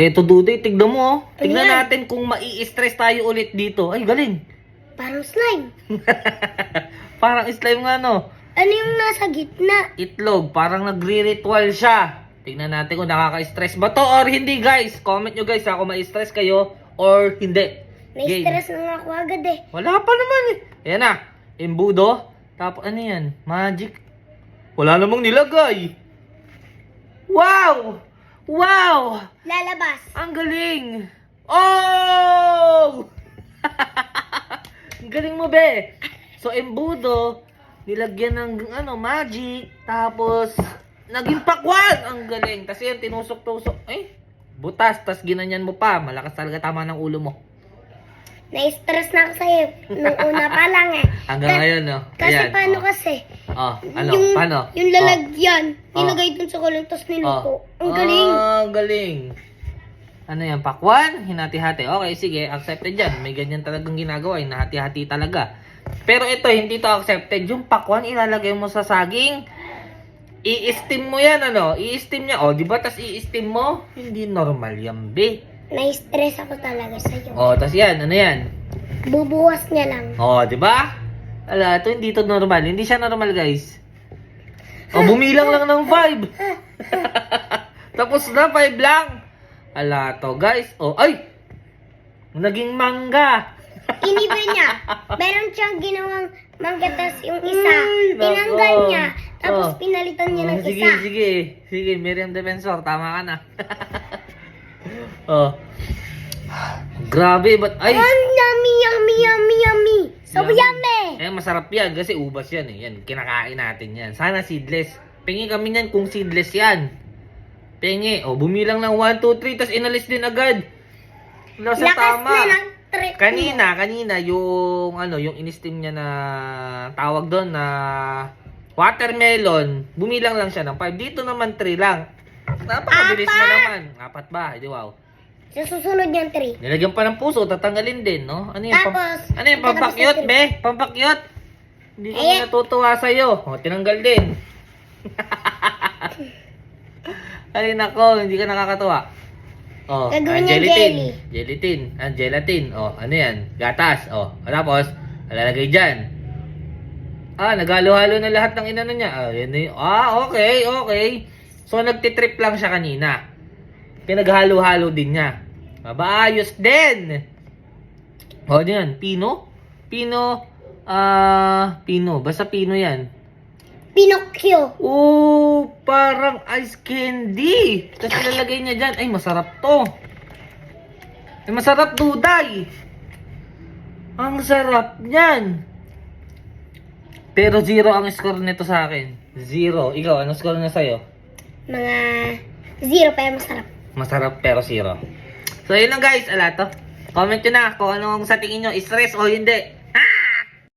Eto, Dudoy, tignan mo, oh. Tignan Ayan. natin kung mai-stress tayo ulit dito. Ay, galing. Parang slime. Parang slime nga, no? Ano yung nasa gitna? Itlog, parang nagre-ritual siya. Tignan natin kung nakaka-stress ba to or hindi, guys. Comment nyo, guys, ha, kung ma-stress kayo or hindi. Game. Na-stress na nga ako agad eh. Wala pa naman eh. Ayan na. Embudo. Tapos ano yan? Magic. Wala namang nilagay. Wow! Wow! Lalabas. Ang galing! Oh! Galing mo, be. So, embudo, nilagyan ng ano, magic, tapos, naging pakwan! Ang galing. Tapos yan, tinusok-tusok. Eh, butas, tapos ginanyan mo pa. Malakas talaga tama ng ulo mo. Na-stress na ako sa'yo nung una pa lang eh. Hanggang Ka- ngayon, no? Kasi Ayan, paano oh. kasi? Oh, ano? yung, paano? Yung lalagyan, Oh. nilagay dun sa kulong, tapos Oh. niluto. Oh. Ang galing. Ah, galing. Ano yan, pakwan? Hinati-hati. Okay, sige, accepted yan. May ganyan talagang ginagawa, hinahati-hati talaga. Pero ito, hindi to accepted. Yung pakwan, ilalagay mo sa saging. I-steam mo yan, ano? I-steam niya. O, di ba? Tas i-steam mo? Hindi normal yan, be. Na-stress ako talaga sa'yo. O, tas yan, ano yan? Bubuwas niya lang. O, di ba? Ala, ito hindi to normal. Hindi siya normal, guys. O, bumilang lang ng 5. Tapos na, 5 lang. Ala, to, guys. O, ay! Naging mangga. Iniba niya. Meron siyang ginawang manggatas yung isa. Ay, nako. Tinanggal niya. Tapos Oh. pinalitan niya ng sige, isa. sige. Sige, Miriam Defensor, tama ka na. oh. Grabe, but ay. Yummy, yummy, yummy, yummy. So Yummy. yummy. Eh, masarap yan kasi ubas yan eh. Yan, kinakain natin yan. Sana seedless. Pingi kami niyan kung seedless yan. Pingi. O, bumilang ng 1, 2, 3, tas inalis din agad. Nasa Lakas tama. na ng trip. Kanina, kanina, yung, ano, yung in-steam niya na, tawag doon na, watermelon, bumilang lang siya ng 5. Dito naman 3 lang. Napakabilis mo naman. Apat ba? Di wow. Sa susunod yung tree. Nilagyan pa ng puso, tatanggalin din, no? Ano yung, pam- Tapos, ano yung pampakyot, ng be? Pampakyot? Hindi ko Ayan. natutuwa sa'yo. O, tinanggal din. Ay, nako, hindi ka nakakatuwa. O, Gagawin ah, niya gelatin. Gelatin. Ah, gelatin. O, ano yan? Gatas. O, tapos, lalagay dyan. Ah, naghalo-halo na lahat ng inano niya. Ah, yan na yun. Ah, okay, okay. So, nagtitrip lang siya kanina. Pinaghalo-halo din niya. Aba, ayos din. O, ano yan? Pino? Pino, ah, Pino. Basta Pino yan. Pinocchio. Oh, parang ice candy. Tapos ilalagay niya dyan. Ay, masarap to. Ay, masarap, duday. Ang sarap niyan. Pero zero ang score nito sa akin. Zero. Ikaw, ano score na sa'yo? Mga zero pa yung masarap. Masarap pero zero. So, yun lang guys. Ala to. Comment nyo na kung ano ang sa tingin nyo. Stress o hindi.